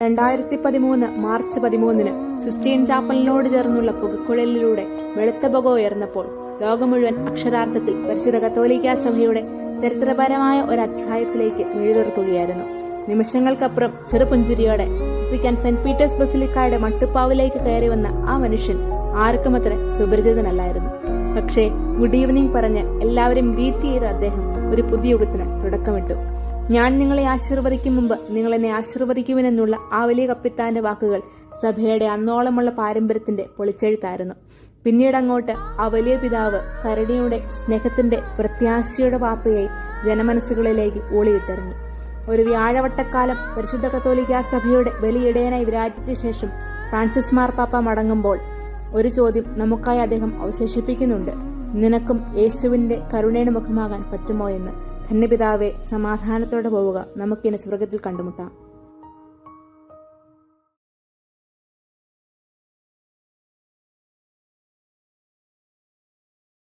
രണ്ടായിരത്തി പതിമൂന്ന് മാർച്ച് പതിമൂന്നിന് സിസ്റ്റീൻ ചാപ്പലിനോട് ചേർന്നുള്ള പുകക്കുഴലിലൂടെ വെളുത്ത പുക ഉയർന്നപ്പോൾ ലോകം മുഴുവൻ അക്ഷരാർത്ഥത്തിൽ പരിശുദ്ധ കത്തോലിക്ക സഭയുടെ ചരിത്രപരമായ ഒരു അധ്യായത്തിലേക്ക് മെഴുതുറക്കുകയായിരുന്നു. നിമിഷങ്ങൾക്കപ്പുറം ചെറുപുഞ്ചിരിയോടെ വത്തിക്കാൻ സെന്റ് പീറ്റേഴ്സ് ബസിലിക്കായുടെ മട്ടുപ്പാവിലേക്ക് കയറി വന്ന ആ മനുഷ്യൻ ആർക്കും അത്ര സുപരിചിതനല്ലായിരുന്നു. പക്ഷേ ഗുഡ് ഈവനിങ് പറഞ്ഞ് എല്ലാവരും ഗ്രീറ്റ് ചെയ്ത അദ്ദേഹം ഒരു പുതിയ യുഗത്തിന് തുടക്കമിട്ടു. ഞാൻ നിങ്ങളെ ആശീർവദിക്കും മുമ്പ് നിങ്ങൾ എന്നെ ആശീർവദിക്കുമെന്നുള്ള ആ വലിയ കപ്പിത്താന്റെ വാക്കുകൾ സഭയുടെ അന്നോളമുള്ള പാരമ്പര്യത്തിന്റെ പൊളിച്ചെഴുത്തായിരുന്നു. പിന്നീട് അങ്ങോട്ട് ആ വലിയ പിതാവ് കരുണയുടെ സ്നേഹത്തിന്റെ പ്രത്യാശയുടെ വാപ്പയായി ജനമനസ്സുകളിലേക്ക് ഊളിയിട്ടിറങ്ങി ഒരു വ്യാഴവട്ടക്കാലം പരിശുദ്ധ കത്തോലിക്ക സഭയുടെ വലിയിടയനായി വിരാജിച്ച ശേഷം ഫ്രാൻസിസ് മാർപ്പാപ്പ മടങ്ങുമ്പോൾ ഒരു ചോദ്യം നമുക്കായി അദ്ദേഹം അവശേഷിപ്പിക്കുന്നുണ്ട്. നിനക്കും യേശുവിന്റെ കരുണയുടെ മുഖമാകാൻ പറ്റുമോ എന്ന്. ധന്യപിതാവെ സമാധാനത്തോടെ പോവുക. നമുക്കിനി സ്വർഗത്തിൽ കണ്ടുമുട്ടാം.